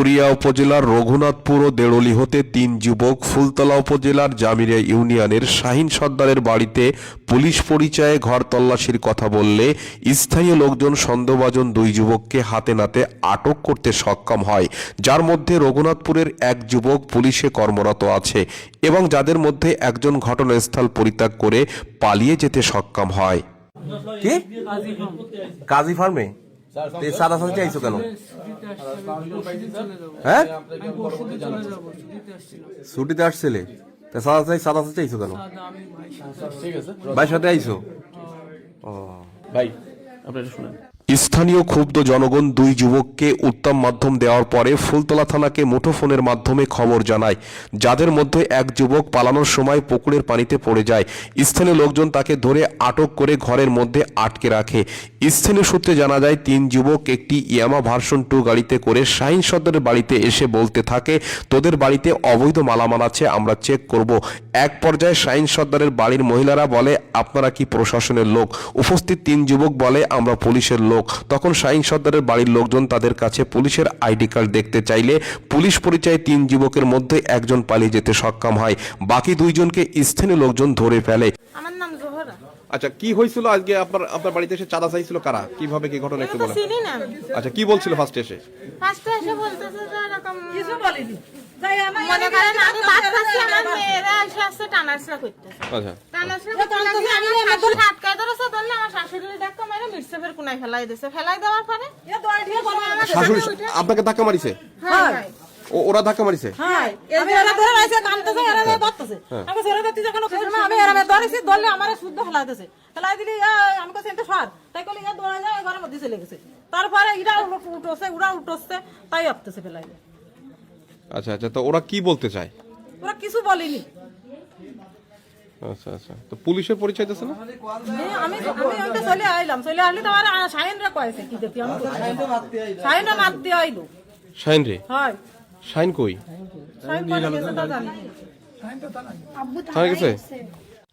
ডাঙ্গুরিয়া উপজেলার রঘুনাথপুর ও দেড়লি হতে তিন যুবক ফুলতলা উপজেলার জামিরিয়া ইউনিয়নের শাহিন সর্দারের বাড়িতে পুলিশ পরিচয়ে ঘর তল্লাশির কথা বললে স্থানীয় লোকজন সন্দেহভাজন দুই যুবককে হাতে নাতে আটক করতে সক্ষম হয় যার মধ্যে রঘুনাথপুরের এক যুবক পুলিশে কর্মরত আছে এবং যাদের মধ্যে একজন ঘটনাস্থল পরিত্যাগ করে পালিয়ে যেতে সক্ষম হয়। কি? কাজী ফার্মে? সাদা সাদা চাইছো কেন? হ্যাঁ? ছুটিতে আসছিলে। তা সাদা চাই সাদা সাদা চাইছো কেন? ভাই সাথে আইছো? ও ভাই, আপনারা শুনেন। স্থানীয় ক্ষুব্ধ জনগণ দুই যুবককে উত্তম মাধ্যম দেওয়ার পরে ফুলতলা থানাকে মুঠোফোনের মাধ্যমে খবর জানায়। যাদের মধ্যে এক যুবক পালানোর সময় পুকুরের পানিতে পড়ে যায়। স্থানীয় লোকজন তাকে ধরে আটক করে ঘরের মধ্যে আটকে রাখে। স্থানীয় সূত্রে জানা যায়, তিন যুবক একটি ইয়ামা ভার্সন টু গাড়িতে করে শাহিন সর্দারের বাড়িতে এসে বলতে থাকে, তোদের বাড়িতে অবৈধ মালামাল আছে, আমরা চেক করব। এক পর্যায়ে শাহিন সর্দারের বাড়ির মহিলারা বলে, আপনারা কি প্রশাসনের লোক? উপস্থিত তিন যুবক বলে, আমরা পুলিশের লোক। তখন শাহিন সর্দারের বাড়ির লোকজন তাদের কাছে পুলিশের আইডি কার্ড দেখতে চাইলে পুলিশ পরিচয়ে তিন যুবকের মধ্যে একজন পালিয়ে যেতে সক্ষম হয়। বাকি দুইজনকে স্থানীয় লোকজন ধরে ফেলে। আমার নাম জোহরা। আচ্ছা কি হয়েছিল আজকে আপনার আপনার বাড়িতে এসে চাঁদা চাইছিল কারা? কীভাবে কি ঘটনা একটু বলেন। আমি আচ্ছা কি বলছিল ফার্স্ট এসে? ফার্স্টে এসে বলতেছে যে এরকম কিছু বলিনি। যাই আমার মনে করেন আমি ভাত খাচ্ছি আমার মেয়েরা এসে আসছে টানাসরা করতেছে। আচ্ছা। টানাসরা আমি ধরলে আমার শাশুড়ি দেখো মির্সেফের কোনায় ফেলাই দিছে। ফেলাই দেওয়ার পরে শাশুড়ি আপনাকে ধাক্কা মারিছে? হ্যাঁ। হ্যাঁ। ওরা ধাক্কা মারিছে? হ্যাঁ। আমি এরা ধরে রাইছে কানতেছে এরা মেয়ে ধরতেছে। আমি ছেড়ে দিতে যখন খুঁজে না আমি এরা ধরেছি ধরলে আমার শুদ্ধ ফেলাই দিছে। ফেলাই দিলি আমি কাছে এনতে সর। তাই কলি এ দৌড়াই যায় ঘরের মধ্যে চলে গেছে। তারপরে ইরা উঠোছে উড়া উঠোচ্ছে তাই আপতেছে ফেলাই আচ্ছা আচ্ছা তো ওরা কি বলতে চায়? ওরা কিছু বলিনি। আচ্ছা আচ্ছা। তো পুলিশের পরিচয় দিচ্ছে না? আমি আমি ওইটা চলে আইলাম। চলে আসলি তো আর সাইনরা কয়েছে কি দেখি আমি সাইনরা মারতে আইলো। শাইন রে হয়। শাইন কই? সাইন কই গেছে তা জানি। থানা গেছে?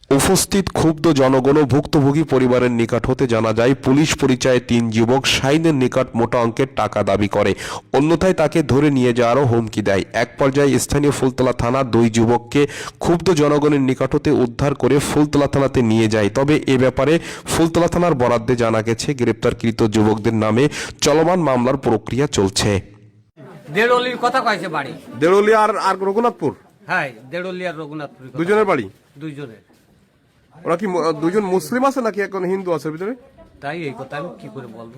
উপস্থিত ক্ষুব্ধ জনগণ ও ভুক্তভোগী পরিবারের নিকট হতে জানা যায় পুলিশ পরিচয়ে তিন যুবক শাইনের নিকট মোটা অঙ্কের টাকা দাবি করে। অন্যথায় তাকে ধরে নিয়ে যাওয়ারও হুমকি দেয়। এক পর্যায়ে স্থানীয় ফুলতলা থানা দুই যুবককে ক্ষুব্ধ জনগণের নিকট হতে উদ্ধার করে ফুলতলা থানাতে নিয়ে যায়। তবে এ ব্যাপারে ফুলতলা থানার বরাদ্দে জানা গেছে গ্রেপ্তারকৃত যুবকদের নামে চলমান মামলার প্রক্রিয়া চলছে। দেড়লির কথা কয়েছে বাড়ি। আর আর রঘুনাথপুর? হ্যাঁ দেড়লি আর রঘুনাথপুর। দুজনের বাড়ি? দুইজনের। ওরা কি দুজন মুসলিম আছে নাকি এখন হিন্দু আছে ভিতরে? তাই এই কথা আমি কি করে বলব?